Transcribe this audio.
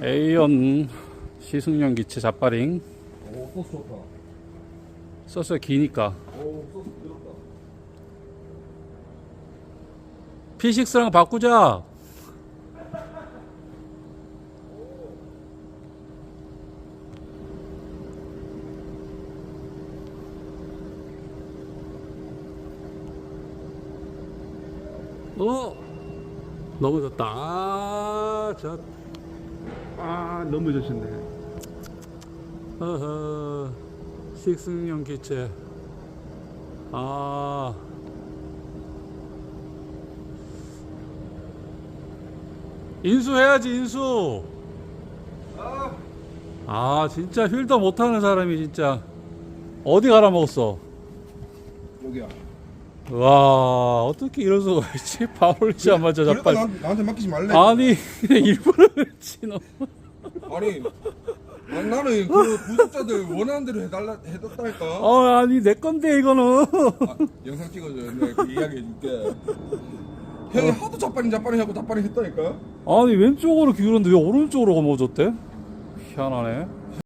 A연 시승용 기체 잡바링 오 소스 좋다. 서스가 기니까. 오 소스 부드럽다. P6랑 바꾸자. 어 넘어졌다. 아, 저 아 너무 좋으셨네. 어허, 식승용 기체. 아. 인수해야지, 인수. 아, 진짜 휠더 못하는 사람이 진짜. 어디 갈아 먹었어? 여기야. 와, 어떻게 이럴 수가 있지? 바울리자마자 그러니까 자빨. 나한테, 나한테 맡기지 말래. 아니, 일부러 그랬지, 너. 아니, 아니 나는 그 구독자들 원하는 대로 해달라 해줬다니까. 어, 아니, 내 건데, 이거는. 아, 영상 찍어줘. 내가 그 이야기 해줄게. 형이 하도 자빠리 자빠리 하고 자빠리 했다니까. 아니 왼쪽으로 기울었는데 왜 오른쪽으로 넘어졌대? 희한하네